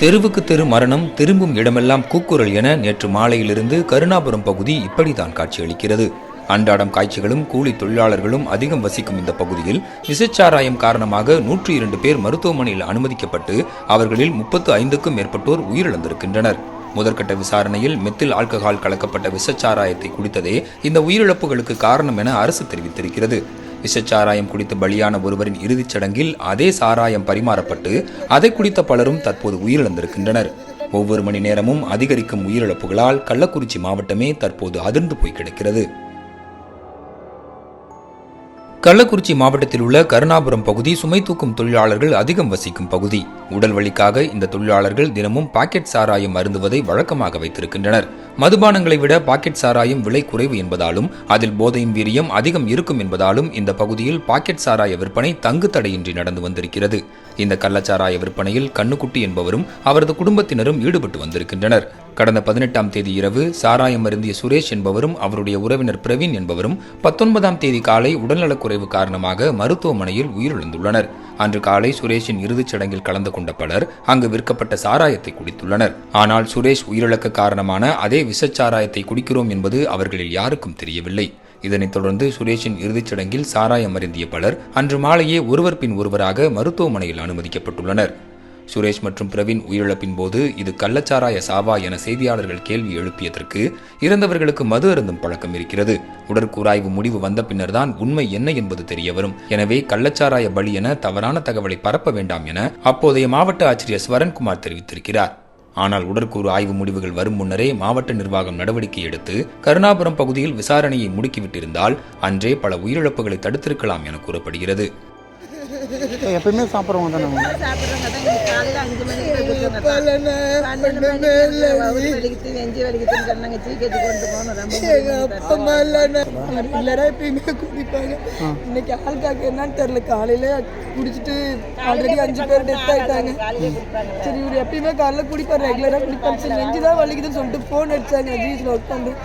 தெருவுக்கு தெரு மரணம் திரும்பும் இடமெல்லாம் கூக்குரல் என நேற்று மாலையிலிருந்து கருணாபுரம் பகுதி இப்படித்தான் காட்சியளிக்கிறது. அன்றாடம் காய்ச்சிகளும் கூலி தொழிலாளர்களும் அதிகம் வசிக்கும் இந்த பகுதியில் விசச்சாராயம் காரணமாக நூற்றி இரண்டு பேர் மருத்துவமனையில் அனுமதிக்கப்பட்டு அவர்களில் முப்பத்து ஐந்துக்கும் மேற்பட்டோர் உயிரிழந்திருக்கின்றனர். முதற்கட்ட விசாரணையில் மெத்தில் ஆல்கஹால் கலக்கப்பட்ட விஷச்சாராயத்தை குடித்ததே இந்த உயிரிழப்புகளுக்கு காரணம் என அரசு தெரிவித்திருக்கிறது. விஷச்சாராயம் குடித்து பலியான ஒருவரின் இறுதிச் சடங்கில் அதே சாராயம் பரிமாறப்பட்டு அதை குடித்த பலரும் தற்போது உயிரிழந்திருக்கின்றனர். ஒவ்வொரு மணி நேரமும் அதிகரிக்கும் உயிரிழப்புகளால் கள்ளக்குறிச்சி மாவட்டமே தற்போது அதிர்ந்து போய் கிடக்கிறது. கள்ளக்குறிச்சி மாவட்டத்தில் உள்ள கருணாபுரம் பகுதி சுமை தூக்கும் தொழிலாளர்கள் அதிகம் வசிக்கும் பகுதி. உடல் வலிக்காக இந்த தொழிலாளர்கள் தினமும் பாக்கெட் சாராயம் அருந்துவதை வழக்கமாக வைத்திருக்கின்றனர். மதுபானங்களை விட பாக்கெட் சாராயம் விலை குறைவு என்பதாலும் அதில் போதையின் வீரியம் அதிகம் இருக்கும் என்பதாலும் இந்த பகுதியில் பாக்கெட் சாராய விற்பனை தங்கு தடையின்றி நடந்து வந்திருக்கிறது. இந்த கள்ளச்சாராய விற்பனையில் கண்ணுக்குட்டி என்பவரும் அவரது குடும்பத்தினரும் ஈடுபட்டு வந்திருக்கின்றனர். கடந்த பதினெட்டாம் தேதி இரவு சாராயம் அருந்திய சுரேஷ் என்பவரும் அவருடைய உறவினர் பிரவீன் என்பவரும் பத்தொன்பதாம் தேதி காலை உடல்நலக்குறைவு காரணமாக மருத்துவமனையில் உயிரிழந்துள்ளனர். அன்று காலை சுரேஷின் இறுதிச் சடங்கில் கலந்து கொண்ட பலர் அங்கு விற்கப்பட்ட சாராயத்தை குடித்துள்ளனர். ஆனால் சுரேஷ் உயிரிழக்க காரணமான அதே விஷச்சாராயத்தை குடிக்கிறோம் என்பது அவர்களில் யாருக்கும் தெரியவில்லை. இதனைத் தொடர்ந்து சுரேஷின் இறுதிச் சடங்கில் சாராயம் அருந்திய பலர் அன்று மாலையே ஒருவர் பின் ஒருவராக மருத்துவமனையில் அனுமதிக்கப்பட்டுள்ளனர். சுரேஷ் மற்றும் பிரவீன் உயிரிழப்பின் போது இது கள்ளச்சாராய சாவா என செய்தியாளர்கள் கேள்வி எழுப்பியதற்கு இறந்தவர்களுக்கு மது அருந்தும் பழக்கம் இருக்கிறது. உடற்கூராய்வு முடிவு வந்த பின்னர்தான் உண்மை என்ன என்பது தெரியவரும். எனவே கள்ளச்சாராய பலி என தவறான தகவலை பரப்ப வேண்டாம் என அப்போதைய மாவட்ட ஆட்சியர் ஸ்வரன்குமார் தெரிவித்திருக்கிறார். ஆனால் உடற்கூறு ஆய்வு முடிவுகள் வரும் முன்னரே மாவட்ட நிர்வாகம் நடவடிக்கை எடுத்து கருணாபுரம் பகுதியில் விசாரணையை முடுக்கிவிட்டிருந்தால் அன்றே பல உயிரிழப்புகளை தடுத்திருக்கலாம் என கூறப்படுகிறது. எப்பயுமே சாப்பிட்றவங்க தானே குடிப்பாங்க இன்னைக்கு ஆள்காக்கு என்னன்னு தெரில காலையில குடிச்சிட்டு ஆல்ரெடி அஞ்சு பேர் டெத் ஆயிட்டாங்க. சரி இவர் எப்பயுமே காலைல குடிப்பார். ரெகுலராக குடிப்பார். சரி நெஞ்சு தான் வலிக்குதுன்னு சொல்லிட்டு ஃபோன் அடிச்சாங்க. ஒர்க் பண்ணுறேன்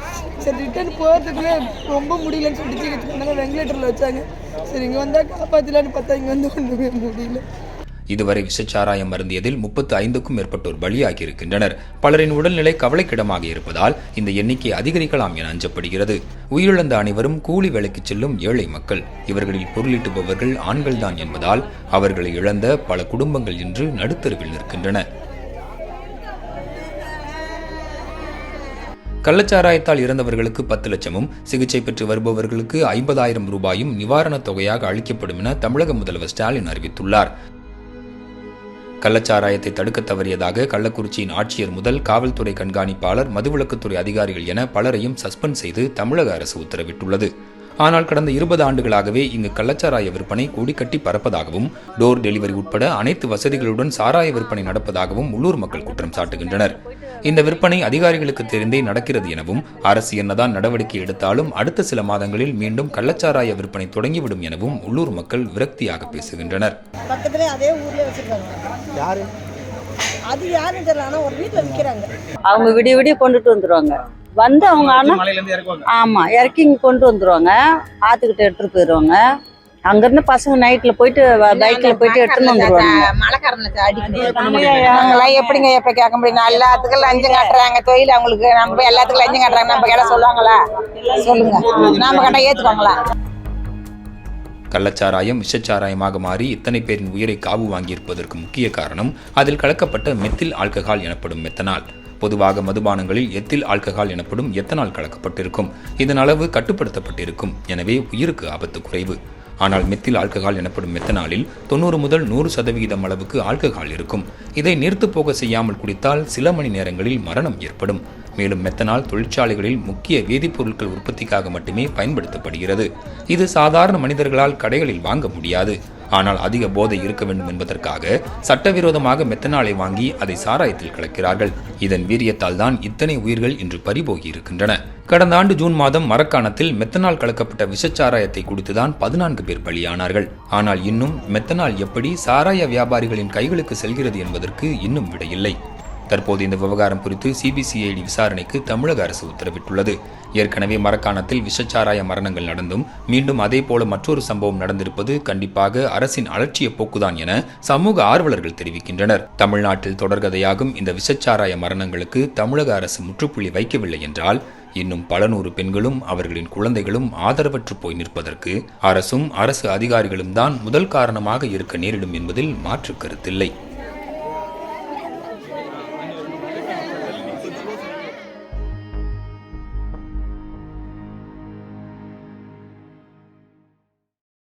சரி ரிட்டர்ன் போகிறதுக்குள்ளே ரொம்ப முடியலன்னு சொல்லிட்டு பண்ணாங்க வெங்கிலேட்டரில் வச்சாங்க. சரி இங்கே வந்தால் காப்பாற்றலான்னு பார்த்தா இங்கே வந்து ஒன்றுமே முடியல. இதுவரை விஷச்சாராயம் மருந்தியதில் முப்பத்து ஐந்துக்கும் மேற்பட்டோர் பலியாகியிருக்கின்றனர். பலரின் உடல்நிலை கவலைக்கிடமாக இருப்பதால் இந்த எண்ணிக்கை அதிகரிக்கலாம் என அஞ்சப்படுகிறது. உயிரிழந்த அனைவரும் கூலி வேலைக்கு செல்லும் ஏழை மக்கள். இவர்களில் பொருளீட்டுபவர்கள் ஆண்கள்தான் என்பதால் அவர்களை இழந்த பல குடும்பங்கள் இன்று நடுத்தருவில் நிற்கின்றன. கள்ளச்சாராயத்தால் இறந்தவர்களுக்கு பத்து லட்சமும் சிகிச்சை பெற்று வருபவர்களுக்கு ஐம்பதாயிரம் ரூபாயும் நிவாரணத் தொகையாக அளிக்கப்படும் என தமிழக முதல்வர் ஸ்டாலின் அறிவித்துள்ளார். கள்ளச்சாராயத்தை தடுக்க தவறியதாக கள்ளக்குறிச்சியின் ஆட்சியர் முதல் காவல்துறை கண்காணிப்பாளர் மதுவிலக்குத்துறை அதிகாரிகள் என பலரையும் சஸ்பெண்ட் செய்து தமிழக அரசு உத்தரவிட்டுள்ளது. ஆனால் கடந்த இருபது ஆண்டுகளாகவே இங்கு கள்ளச்சாராய விற்பனை கொடிக்கட்டி பறப்பதாகவும் டோர் டெலிவரி உட்பட அனைத்து வசதிகளுடன் சாராய விற்பனை நடப்பதாகவும் உள்ளூர் மக்கள் குற்றம் சாட்டுகின்றனர். இந்த விற்பனை அதிகாரிகளுக்கு தெரிந்தே நடக்கிறது எனவும் அரசு என்னதான் நடவடிக்கை எடுத்தாலும் அடுத்த சில மாதங்களில் மீண்டும் கள்ளச்சாராய விற்பனை தொடங்கிவிடும் எனவும் உள்ளூர் மக்கள் விரக்தியாக பேசுகின்றனர். அதே ஊர்லேயே வச்சுருக்காங்க. யாரு? அது யாருன்னு தெரியல ஆனால் ஒரு வீட்டில் விற்கிறாங்க அவங்க விடிய விடிய கொண்டுட்டு வந்துருவாங்க. வந்து அவங்க ஆனால் ஆமாம் இறக்கி கொண்டு வந்துருவாங்க. ஆற்றுக்கிட்ட எடுத்துகிட்டு போயிடுவாங்க. அங்கேருந்து பசங்க நைட்டில் போயிட்டு பைக்கில் போயிட்டு எடுத்துன்னு வந்துருவாங்க எப்படிங்க எப்ப கேட்க முடியும்? எல்லாத்துக்கும் லஞ்சம் காட்டுறாங்க தொழில் அவங்களுக்கு நம்ம எல்லாத்துக்கும் லஞ்சம் காட்டுறாங்க. நம்ம கேட்ட சொல்லுவாங்களா? சொல்லுங்க. நாம கேட்டா ஏத்துப்பாங்களா கள்ளச்சாராயம் விஷச்சாராயமாக மாறி இத்தனை பேரின் உயிரை காவு வாங்கியிருப்பதற்கு முக்கிய காரணம் அதில் கலக்கப்பட்ட மெத்தில் ஆல்கஹால் எனப்படும் மெத்தனால். பொதுவாக மதுபானங்களில் எத்தில் ஆல்கஹால் எனப்படும் எத்தனால் கலக்கப்பட்டிருக்கும். இதன் அளவு கட்டுப்படுத்தப்பட்டிருக்கும். எனவே உயிருக்கு ஆபத்து குறைவு. ஆனால் மெத்தில் ஆல்கஹால் எனப்படும் மெத்தனாலில் தொண்ணூறு முதல் நூறு சதவிகிதம் அளவுக்கு ஆல்கஹால் இருக்கும். இதை நீர்த்து போக செய்யாமல் குடித்தால் சில மணி நேரங்களில் மரணம் ஏற்படும். மேலும் மெத்தனால் தொழிற்சாலைகளில் முக்கிய வேதிப்பொருட்கள் உற்பத்திக்காக மட்டுமே பயன்படுத்தப்படுகிறது. இது சாதாரண மனிதர்களால் கடைகளில் வாங்க முடியாது. ஆனால் அதிக போதை இருக்க வேண்டும் என்பதற்காக சட்டவிரோதமாக மெத்தனாலை வாங்கி அதை சாராயத்தில் கலக்கிறார்கள். இதன் வீரியத்தால் தான் இத்தனை உயிர்கள் இன்று பறிபோகி இருக்கின்றன. கடந்த ஆண்டு ஜூன் மாதம் மரக்காணத்தில் மெத்தனால் கலக்கப்பட்ட விஷச்சாராயத்தை குடித்துதான் பதினான்கு பேர் பலியானார்கள். ஆனால் இன்னும் மெத்தனால் எப்படி சாராய வியாபாரிகளின் கைகளுக்கு செல்கிறது என்பதற்கு இன்னும் விடையில்லை. தற்போது இந்த விவகாரம் குறித்து சிபிசிஐடி விசாரணைக்கு தமிழக அரசு உத்தரவிட்டுள்ளது. ஏற்கனவே மரக்காணத்தில் விஷச்சாராய மரணங்கள் நடந்தும் மீண்டும் அதேபோல மற்றொரு சம்பவம் நடந்திருப்பது கண்டிப்பாக அரசின் அலட்சிய போக்குதான் என சமூக ஆர்வலர்கள் தெரிவிக்கின்றனர். தமிழ்நாட்டில் தொடர்கதையாகும் இந்த விஷச்சாராய மரணங்களுக்கு தமிழக அரசு முற்றுப்புள்ளி வைக்கவில்லை என்றால் இன்னும் பல நூறு பெண்களும் அவர்களின் குழந்தைகளும் ஆதரவற்று போய் நிற்பதற்கு அரசும் அரசு அதிகாரிகளும் தான் முதல் காரணமாக இருக்க நேரிடும் என்பதில் மாற்று கருத்தில்லை.